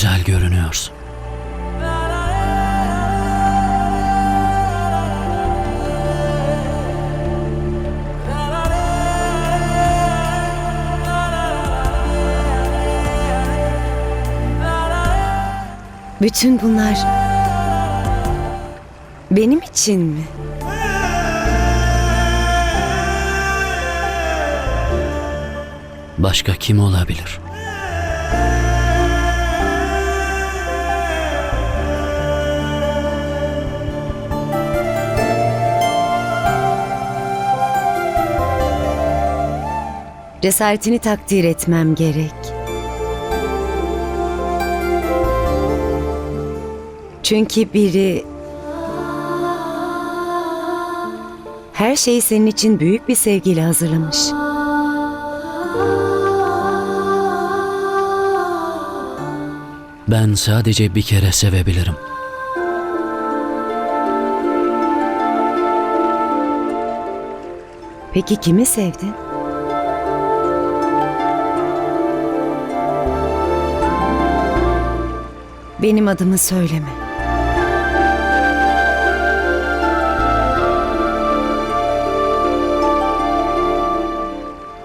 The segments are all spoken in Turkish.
Güzel görünüyorsun. Bütün bunlar benim için mi? Başka kim olabilir? Cesaretini takdir etmem gerek. Çünkü biri her şeyi senin için büyük bir sevgiyle hazırlamış. Ben sadece bir kere sevebilirim. Peki kimi sevdin? Benim adımı söyleme.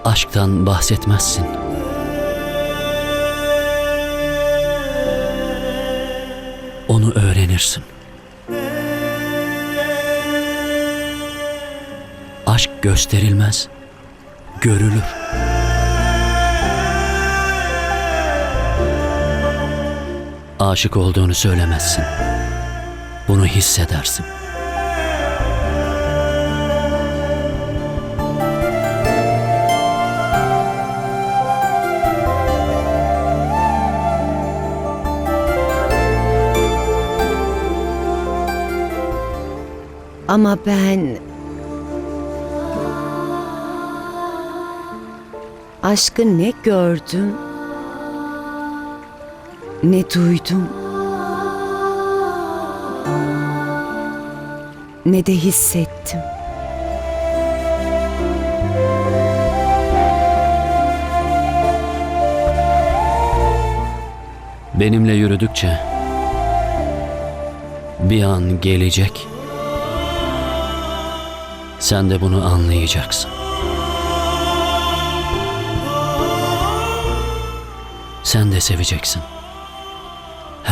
Aşktan bahsetmezsin. Onu öğrenirsin. Aşk gösterilmez, görülür. Aşık olduğunu söylemezsin. Bunu hissedersin. Ama ben... Aşkı ne gördüm, ne duydum, ne de hissettim. Benimle yürüdükçe bir an gelecek. Sen de bunu anlayacaksın. Sen de seveceksin.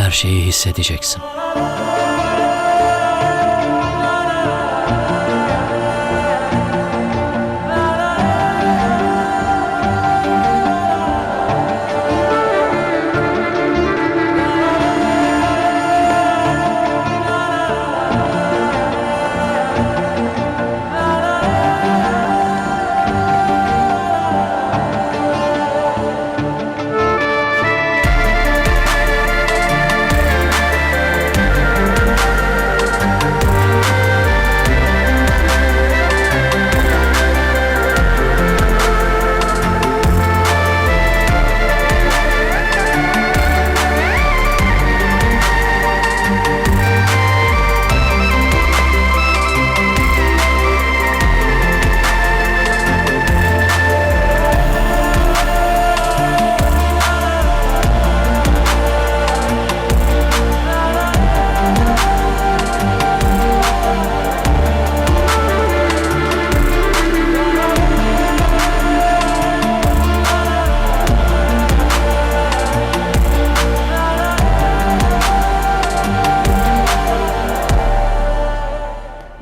Her şeyi hissedeceksin.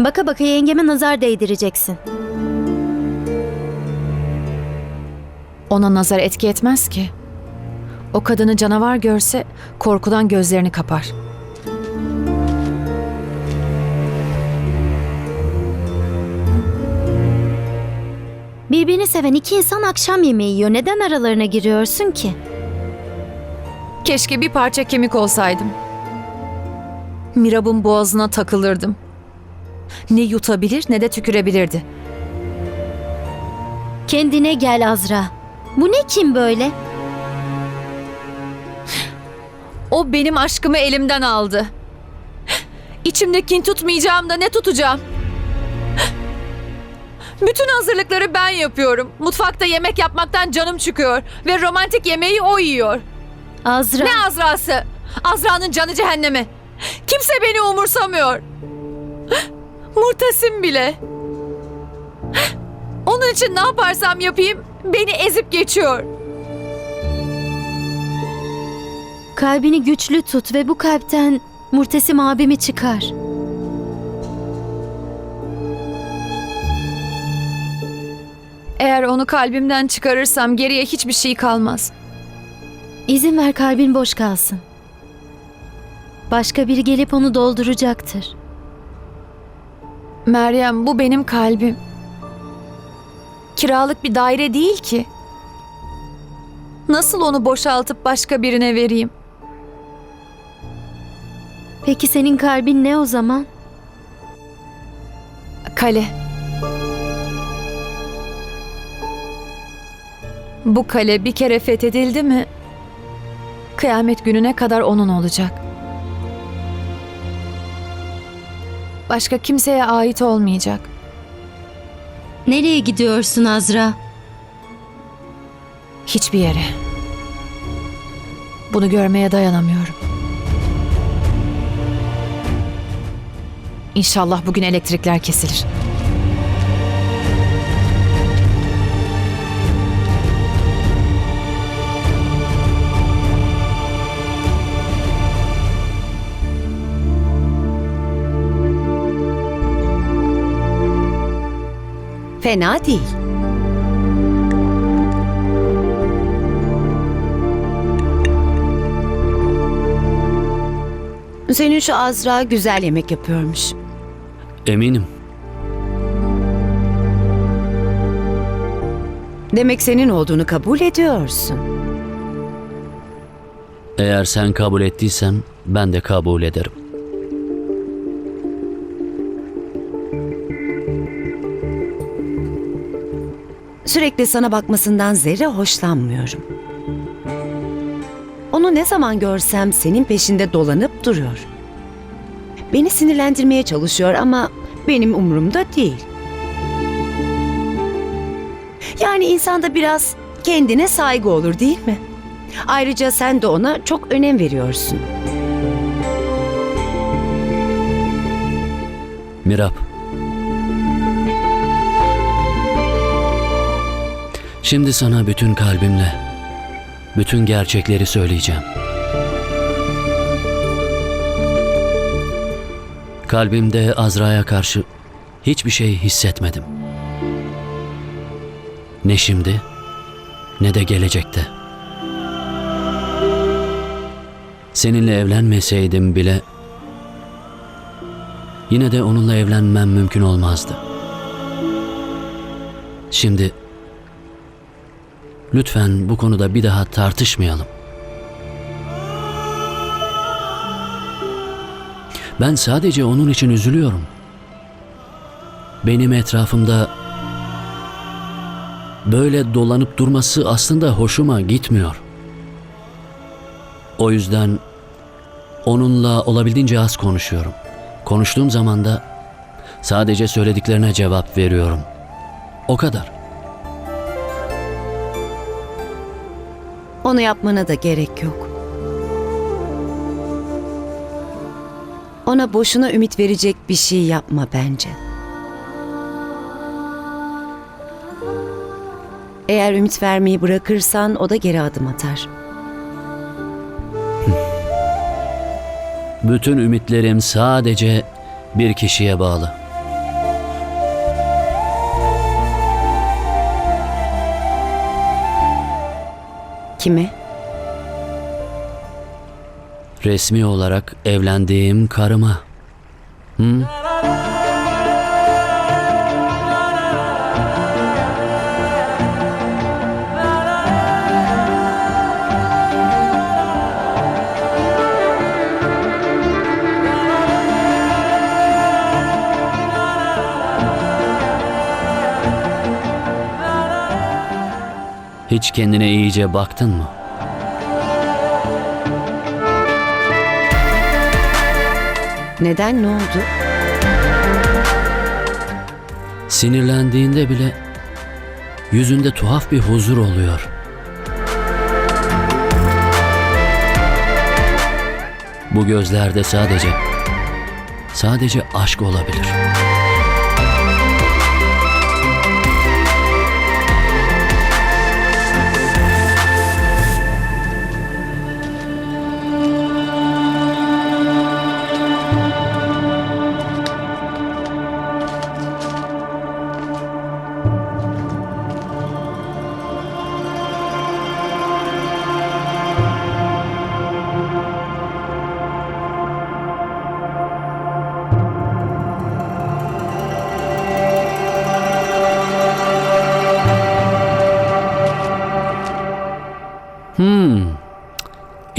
Baka baka yengeme nazar değdireceksin. Ona nazar etki etmez ki. O kadını canavar görse korkudan gözlerini kapar. Birbirini seven iki insan akşam yemeği yiyor. Neden aralarına giriyorsun ki? Keşke bir parça kemik olsaydım. Mirab'ın boğazına takılırdım. Ne yutabilir ne de tükürebilirdi. Kendine gel Azra. Bu ne kim böyle? O benim aşkımı elimden aldı. İçimde kin tutmayacağım da ne tutacağım? Bütün hazırlıkları ben yapıyorum. Mutfakta yemek yapmaktan canım çıkıyor ve romantik yemeği o yiyor. Azra. Ne Azra'sı? Azra'nın canı cehenneme. Kimse beni umursamıyor. Murtasim bile. Onun için ne yaparsam yapayım beni ezip geçiyor. Kalbini güçlü tut ve bu kalpten Murtesim abimi çıkar. Eğer onu kalbimden çıkarırsam geriye hiçbir şey kalmaz. İzin ver kalbin boş kalsın. Başka biri gelip onu dolduracaktır. Meryem bu benim kalbim. Kiralık bir daire değil ki. Nasıl onu boşaltıp başka birine vereyim? Peki senin kalbin ne o zaman? Kale. Bu kale bir kere fethedildi mi? Kıyamet gününe kadar onun olacak. Başka kimseye ait olmayacak. Nereye gidiyorsun Azra? Hiçbir yere. Bunu görmeye dayanamıyorum. İnşallah bugün elektrikler kesilir. Fena değil. Senin şu Azra güzel yemek yapıyormuş. Eminim. Demek senin olduğunu kabul ediyorsun. Eğer sen kabul ettiysen ben de kabul ederim. Sürekli sana bakmasından zerre hoşlanmıyorum. Onu ne zaman görsem senin peşinde dolanıp duruyor. Beni sinirlendirmeye çalışıyor ama benim umurumda değil. Yani insanda biraz kendine saygı olur değil mi? Ayrıca sen de ona çok önem veriyorsun. Mirap. Şimdi sana bütün kalbimle, bütün gerçekleri söyleyeceğim. Kalbimde Azra'ya karşı hiçbir şey hissetmedim. Ne şimdi, ne de gelecekte. Seninle evlenmeseydim bile Yine de onunla evlenmem mümkün olmazdı. Şimdi lütfen bu konuda bir daha tartışmayalım. Ben sadece onun için üzülüyorum. Benim etrafımda böyle dolanıp durması aslında hoşuma gitmiyor. O yüzden onunla olabildiğince az konuşuyorum. Konuştuğum zaman da sadece söylediklerine cevap veriyorum. O kadar. Onu yapmana da gerek yok. Ona boşuna ümit verecek bir şey yapma bence. Eğer ümit vermeyi bırakırsan o da geri adım atar. Bütün ümitlerim sadece bir kişiye bağlı. Kime? Resmi olarak evlendiğim karıma. Hı? Hiç kendine iyice baktın mı? Neden ne oldu? Sinirlendiğinde bile yüzünde tuhaf bir huzur oluyor. Bu gözlerde sadece sadece aşk olabilir.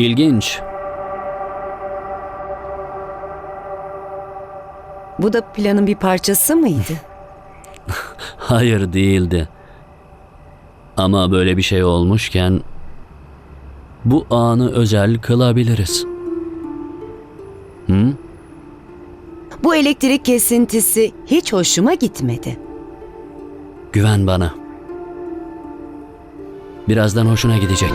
İlginç. Bu da planın bir parçası mıydı? Hayır değildi. Ama böyle bir şey olmuşken bu anı özel kılabiliriz. Hı? Bu elektrik kesintisi hiç hoşuma gitmedi. Güven bana. Birazdan hoşuna gidecek.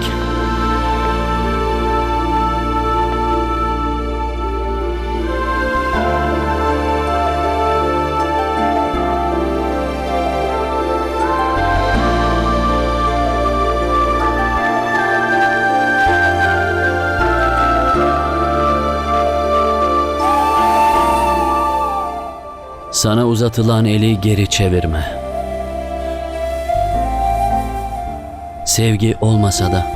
Sana uzatılan eli geri çevirme. Sevgi olmasa da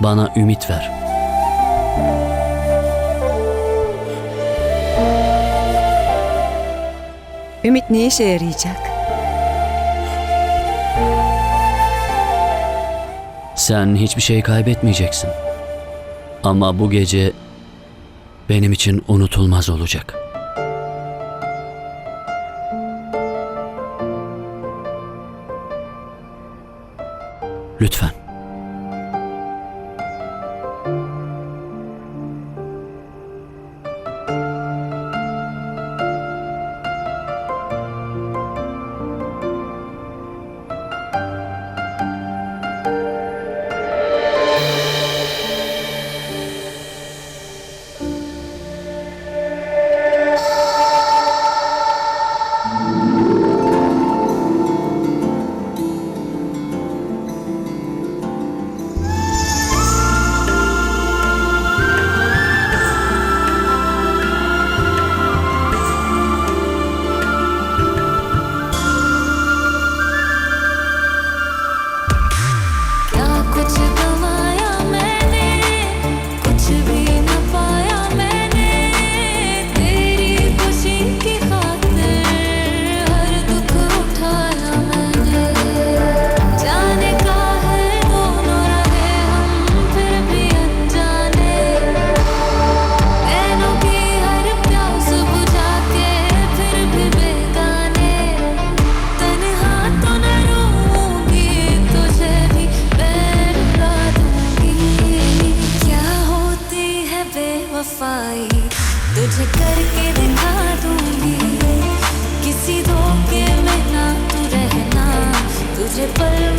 bana ümit ver. Ümit ne işe yarayacak? Sen hiçbir şey kaybetmeyeceksin. Ama bu gece benim için unutulmaz olacak. Lütfen. तुझे पल